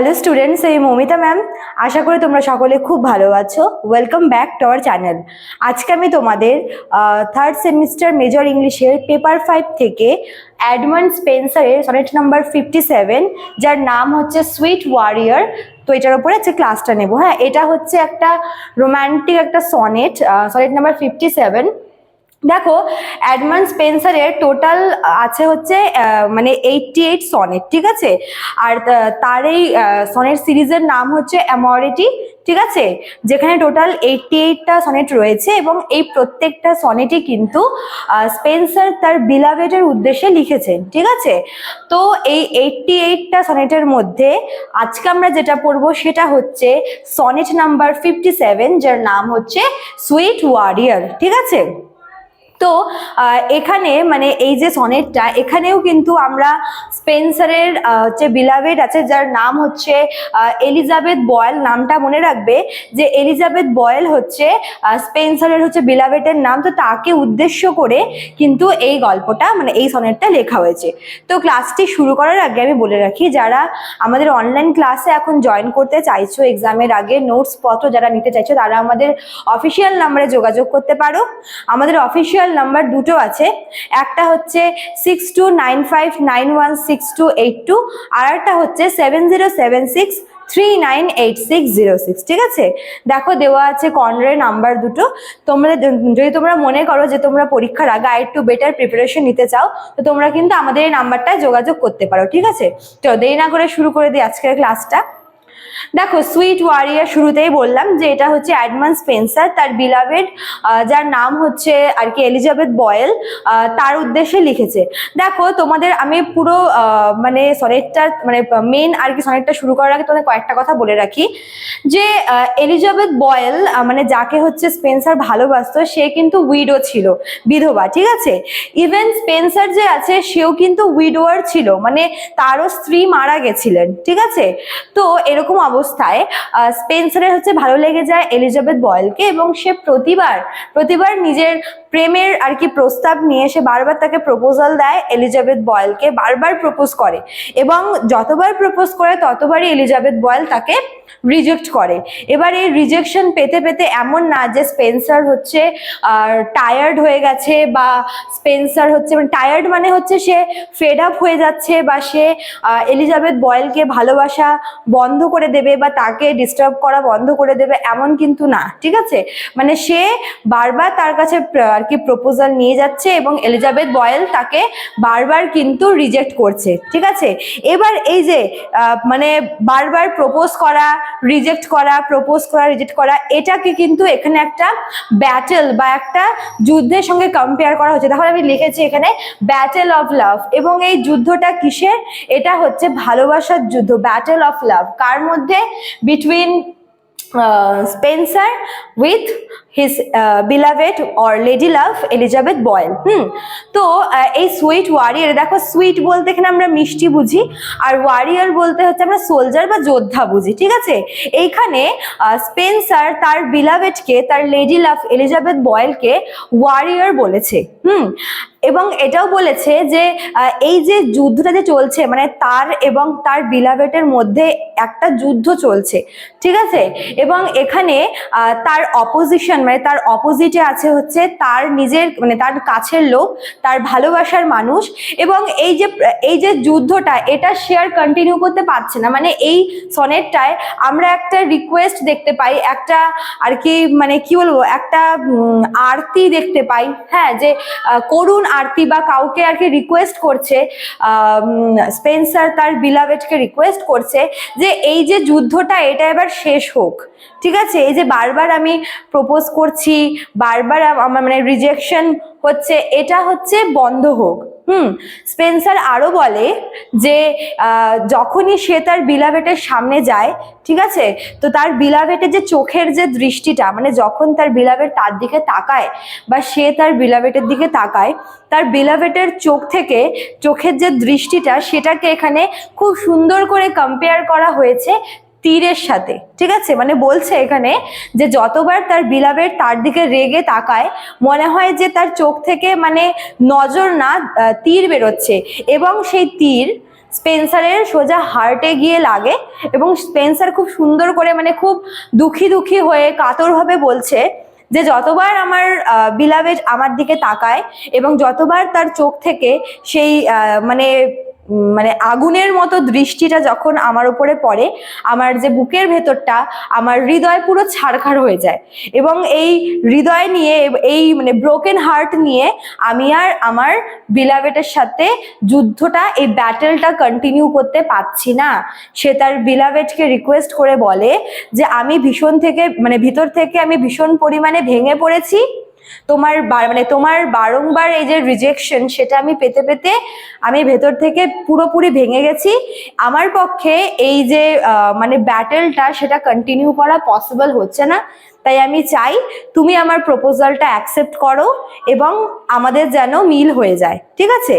Hello students এই Momita ma'am আশা করি তোমরা সকলে খুব ভালো আছো। Welcome back to our channel আজকে আমি তোমাদের থার্ড সেমিস্টার মেজর ইংলিশের পেপার ফাইভ থেকে অ্যাডমন্ড স্পেন্সারের সনেট নাম্বার ফিফটি সেভেন যার নাম হচ্ছে সুইট ওয়ারিয়ার তো এটার উপরে আজকে ক্লাসটা নেব। হ্যাঁ এটা হচ্ছে একটা রোম্যান্টিক একটা sonnet sonnet number fifty seven দেখো অ্যাডমান স্পেন্সারের টোটাল আছে হচ্ছে মানে এইটটি এইট সনেট ঠিক আছে? আর তার এই সনেট সিরিজের নাম হচ্ছে অ্যামরিটি ঠিক আছে? যেখানে টোটাল এইটটি এইটটা সনেট রয়েছে এবং এই প্রত্যেকটা সনেটই কিন্তু স্পেন্সার তার বিলাভেটের উদ্দেশ্যে লিখেছেন, ঠিক আছে? তো এই এইটটি এইটটা সনেটের মধ্যে আজকে আমরা যেটা পড়ব সেটা হচ্ছে সনেট নাম্বার ফিফটি সেভেন যার নাম হচ্ছে সুইট ওয়ারিয়ার ঠিক আছে? তো এখানে মানে এই যে সনেটটা, এখানেও কিন্তু আমরা স্পেন্সারের হচ্ছে বিলাভেড আছে, যার নাম হচ্ছে এলিজাবেথ বয়েল নামটা মনে রাখবে, যে এলিজাবেথ বয়েল হচ্ছে স্পেন্সারের হচ্ছে বিলাভেটের নাম, তো তাকে উদ্দেশ্য করে কিন্তু এই গল্পটা মানে এই সনেটটা লেখা হয়েছে। তো ক্লাসটি শুরু করার আগে আমি বলে রাখি, যারা আমাদের অনলাইন ক্লাসে এখন জয়েন করতে চাইছো এক্সামের আগে নোটস পত্র যারা নিতে চাইছো, তারা আমাদের অফিসিয়াল নাম্বারে যোগাযোগ করতে পারো। আমাদের অফিসিয়াল নাম্বার দুটো আছে। একটা হচ্ছে six two nine five nine one six two eight two আর একটা হচ্ছে seven zero seven six three nine eight six zero six ঠিক আছে? দেখো দেওয়া আছে কর্নারে নাম্বার দুটো। তোমরা যদি তোমরা মনে করো যে তোমরা পরীক্ষার আগে আর একটু বেটার প্রিপারেশন নিতে চাও, তো তোমরা কিন্তু আমাদের এই নাম্বারটায় যোগাযোগ করতে পারো, ঠিক আছে? তো দেরি না করে শুরু করে দিই আজকের ক্লাসটা দেখো সুইট ওয়ারিয়ার শুরুতেই বললাম যে এটা হচ্ছে অ্যাডমান স্পেন্সার তার বিলাভেড যার নাম হচ্ছে আর কি এলিজাবেথ বয়েল তার উদ্দেশ্যে লিখেছে। দেখো, তোমাদের আমি পুরো মানে সনেটটা মানে মেন আর কি সনেটটা শুরু করার আগে তোমাদের কয়েকটা কথা বলে রাখি। যে এলিজাবেথ বয়েল মানে যাকে হচ্ছে স্পেন্সার ভালোবাসতো, সে কিন্তু উইডো ছিল, বিধবা, ঠিক আছে? ইভেন স্পেন্সার যে আছে, সেও কিন্তু উইডোয়ার ছিল মানে তারও স্ত্রী মারা গেছিলেন, ঠিক আছে? তো এরকম অবস্থায় আহ, স্পেন্সারের হচ্ছে ভালো লেগে যায় এলিজাবেথ বয়েলকে এবং সে প্রতিবার প্রতিবার নিজের প্রেমের আর কি প্রস্তাব নিয়ে সে বারবার তাকে প্রপোজাল দেয় এলিজাবেথ বয়েলকে বারবার প্রপোজ করে। এবং যতবার প্রপোজ করে, ততবারই এলিজাবেথ বয়েল তাকে রিজেক্ট করে। এবার এই রিজেকশন পেতে পেতে এমন না যে স্পেন্সার হচ্ছে টায়ার্ড হয়ে গেছে বা স্পেন্সার হচ্ছে মানে টায়ার্ড মানে হচ্ছে সে ফেড আপ হয়ে যাচ্ছে বা সে এলিজাবেথ বয়েলকে ভালোবাসা বন্ধ করে দেবে বা তাকে ডিস্টার্ব করা বন্ধ করে দেবে এমন কিন্তু না, ঠিক আছে? মানে সে বারবার তার কাছে কি প্রপোজাল নিয়ে যাচ্ছে এবং এলিজাবেথ বয়েল তাকে বারবার কিন্তু রিজেক্ট করছে, ঠিক আছে? এবার এই যে মানে বারবার প্রপোজ করা রিজেক্ট করা প্রপোজ করা রিজেক্ট করা, এটাকে কিন্তু এখানে একটা ব্যাটেল বা একটা যুদ্ধের সঙ্গে কম্পেয়ার করা হচ্ছে। তাহলে আমি লিখেছি এখানে ব্যাটেল অফ লাভ এবং এই যুদ্ধটা কিসের? এটা হচ্ছে ভালোবাসার যুদ্ধ ব্যাটেল অফ লাভ কার মধ্যে? Between Spencer with his beloved or lady love Elizabeth Boyle hmm? তো এই সুইট ওয়ারিয়ার দেখো সুইট বলতে এখানে আমরা মিষ্টি বুঝি, আর ওয়ারিয়ার বলতে হচ্ছে আমরা সোলজার বা যোদ্ধা বুঝি, ঠিক আছে? এইখানে স্পেন্সার তার বিলাভেডকে তার লেডি লাভ এলিজাবেথ বয়েলকে ওয়ারিয়ার বলেছে, হুম? এবং এটাও বলেছে যে এই যে যুদ্ধটা যে চলছে মানে তার এবং তার বিলাভেটের মধ্যে একটা যুদ্ধ চলছে, ঠিক আছে? এবং এখানে তার অপোজিশন মানে তার অপোজিটে আছে হচ্ছে তার নিজের মানে তার কাছের লোক, তার ভালোবাসার মানুষ এবং এই যে এই যে যুদ্ধটা, এটা শেয়ার কন্টিনিউ করতে পারছে না। মানে এই সনেটটায় আমরা একটা রিকোয়েস্ট দেখতে পাই, একটা আর কি মানে কি বলব, একটা আরতি দেখতে পাই হ্যাঁ যে করুণ আরতি বা কাউকে আর কি রিকোয়েস্ট করছে স্পেন্সার তার বিলাভেটকে রিকোয়েস্ট করছে যে এই যে যুদ্ধটা, এটা এবার শেষ হোক। ঠিক আছে? এই যে বারবার আমি প্রপোজ করছি, বারবার আমার মানে রিজেকশন হচ্ছে, এটা হচ্ছে বন্ধ হোক। হুম? স্পেন্সার আরও বলে যে যখনই সে তার বিলাভেটের সামনে যায়, ঠিক আছে? তো তার বিলাভেটের যে চোখের যে দৃষ্টিটা মানে যখন তার বিলাভেট তার দিকে তাকায় বা সে তার বিলাভেটের দিকে তাকায়, তার বিলাভেটের চোখ থেকে, চোখের যে দৃষ্টিটা, সেটাকে এখানে খুব সুন্দর করে কম্পেয়ার করা হয়েছে। তীরের সাথে, ঠিক আছে? মানে বলছে এখানে যে যতবার তার বিলাবের তার দিকে রেগে তাকায়, মনে হয় যে তার চোখ থেকে মানে নজর না তীর বেরোচ্ছে এবং সেই তীর স্পেন্সারের সোজা হার্টে গিয়ে লাগে এবং স্পেন্সার খুব সুন্দর করে মানে খুব দুঃখী দুঃখী হয়ে কাতরভাবে বলছে যে যতবার আমার বিলাবেজ আমার দিকে তাকায় এবং যতবার তার চোখ থেকে সেই মানে মানে আগুনের মতো দৃষ্টিটা যখন আমার উপরে পড়ে, আমার যে বুকের ভেতরটা, আমার হৃদয় পুরো ছাড়খাড় হয়ে যায়। এবং এই হৃদয় নিয়ে, এই মানে ব্রোকেন হার্ট নিয়ে আমি আর আমার বিলাভেটের সাথে যুদ্ধটা, এই ব্যাটেলটা কন্টিনিউ করতে পারছি না। সে তার বিলাভেটকে রিকোয়েস্ট করে বলে যে, আমি ভীষণ থেকে মানে ভিতর থেকে আমি ভীষণ পরিমাণে ভেঙে পড়েছি। তোমার মানে তোমার বারংবার এই যে রিজেকশন সেটা আমি পেতে পেতে আমি ভেতর থেকে পুরোপুরি ভেঙে গেছি। আমার পক্ষে এই যে মানে ব্যাটেলটা সেটা কন্টিনিউ করা পসিবল হচ্ছে না। তাই আমি চাই তুমি আমার প্রপোজালটা অ্যাকসেপ্ট করো এবং আমাদের যেন মিল হয়ে যায়, ঠিক আছে?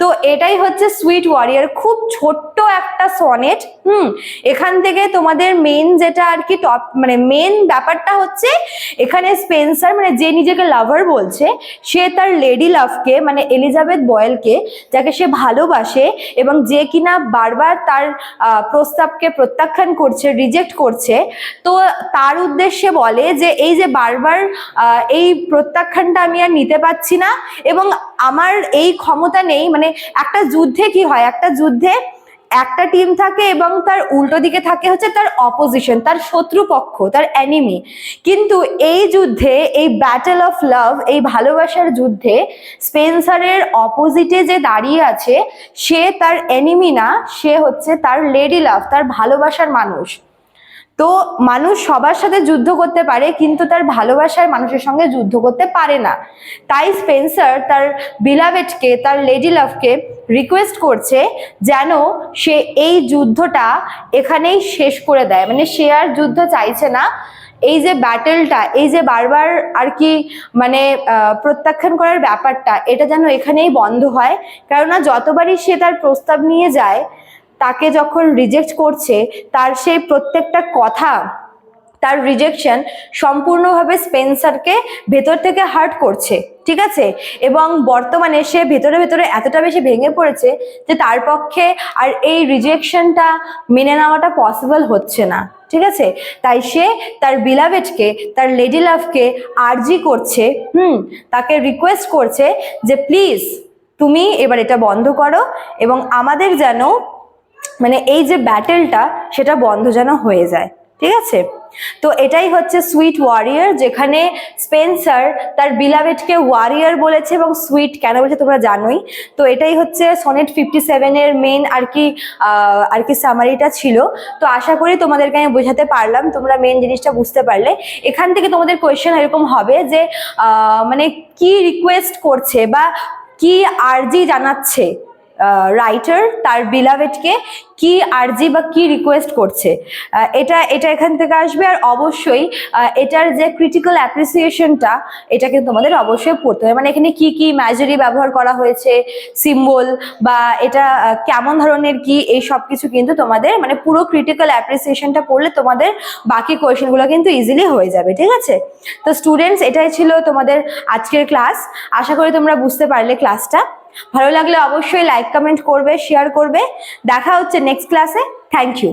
তো এটাই হচ্ছে সুইট ওয়ারিয়ার খুব ছোট্ট একটা সনেট হুম? এখান থেকে তোমাদের মেন যেটা আর কি টপ মানে মেন ব্যাপারটা হচ্ছে এখানে স্পেন্সার মানে যে নিজেকে লাভার বলছে, সে তার লেডি লাভকে মানে এলিজাবেথ বয়েলকে যাকে সে ভালোবাসে এবং যে কিনা বারবার তার প্রস্তাবকে প্রত্যাখ্যান করছে রিজেক্ট করছে, তো তার উদ্দেশ্যে বলে যে এই যে বারবার এই প্রত্যাখ্যানটা আমি আর নিতে পারছি না এবং আমার এই ক্ষমতা নেই মানে একটা যুদ্ধে কি হয়? একটা যুদ্ধে একটা টিম থাকে এবং তার উল্টো দিকে থাকে হচ্ছে তার অপোজিশন তার শত্রুপক্ষ তার অ্যানিমি কিন্তু এই যুদ্ধে, এই ব্যাটেল অফ লাভ এই ভালোবাসার যুদ্ধে স্পেন্সারের অপোজিটে যে দাঁড়িয়ে আছে, সে তার এনিমি না, সে হচ্ছে তার লেডি লাভ তার ভালোবাসার মানুষ। তো মানুষ সবার সাথে যুদ্ধ করতে পারে, কিন্তু তার ভালোবাসার মানুষের সঙ্গে যুদ্ধ করতে পারে না। তাই স্পেন্সার তার বিলাভেটকে তার লেডি লাভকে রিকোয়েস্ট করছে যেন সে এই যুদ্ধটা এখানেই শেষ করে দেয়। মানে সে আর যুদ্ধ চাইছে না। এই যে ব্যাটেলটা এই যে বারবার আর কি মানে প্রত্যাখ্যান করার ব্যাপারটা, এটা যেন এখানেই বন্ধ হয়। কেননা যতবারই সে তার প্রস্তাব নিয়ে যায় তাকে যখন রিজেক্ট করছে, তার সেই প্রত্যেকটা কথা, তার রিজেকশন সম্পূর্ণভাবে স্পেন্সারকে ভেতর থেকে হার্ট করছে, ঠিক আছে? এবং বর্তমানে সে ভেতরে ভেতরে এতটা বেশি ভেঙে পড়েছে যে তার পক্ষে আর এই রিজেকশনটা মেনে নেওয়াটা পসিবল হচ্ছে না, ঠিক আছে? তাই সে তার বিলাভেটকে তার লেডি লাভকে আর্জি করছে, হুম? তাকে রিকোয়েস্ট করছে যে প্লিজ তুমি এবার এটা বন্ধ করো এবং আমাদের যেন মানে এই যে ব্যাটেলটা সেটা বন্ধ যেন হয়ে যায়, ঠিক আছে? তো এটাই হচ্ছে সুইট ওয়ারিয়ার যেখানে স্পেন্সার তার বিলাভেটকে ওয়ারিয়ার বলেছে এবং সুইট কেন বলেছে তোমরা জানোই। তো এটাই হচ্ছে সনেট ফিফটি সেভেনের মেন আর কি আর কি সামারিটা ছিল। তো আশা করি তোমাদেরকে আমি বোঝাতে পারলাম, তোমরা মেন জিনিসটা বুঝতে পারলে। এখান থেকে তোমাদের কোয়েশ্চেন এরকম হবে যে মানে কি রিকোয়েস্ট করছে বা কি আর্জি জানাচ্ছে রাইটার তার বিলাভেটকে কি আর্জি বা কি রিকোয়েস্ট করছে। এটা এটা এখান থেকে আসবে আর অবশ্যই এটার যে ক্রিটিক্যাল অ্যাপ্রিসিয়েশনটা এটা কিন্তু তোমাদের অবশ্যই পড়তে হবে। মানে এখানে কি কি ম্যাজারি ব্যবহার করা হয়েছে সিম্বল বা এটা কেমন ধরনের কি, এই সব কিছু কিন্তু তোমাদের মানে পুরো ক্রিটিক্যাল অ্যাপ্রিসিয়েশনটা পড়লে তোমাদের বাকি কোয়েশনগুলো কিন্তু ইজিলি হয়ে যাবে, ঠিক আছে? তো স্টুডেন্টস এটাই ছিল তোমাদের আজকের ক্লাস আশা করি তোমরা বুঝতে পারলে ক্লাসটা ভালো লাগলে অবশ্যই লাইক কমেন্ট করবে শেয়ার করবে। দেখা হচ্ছে নেক্সট ক্লাসে থ্যাংক ইউ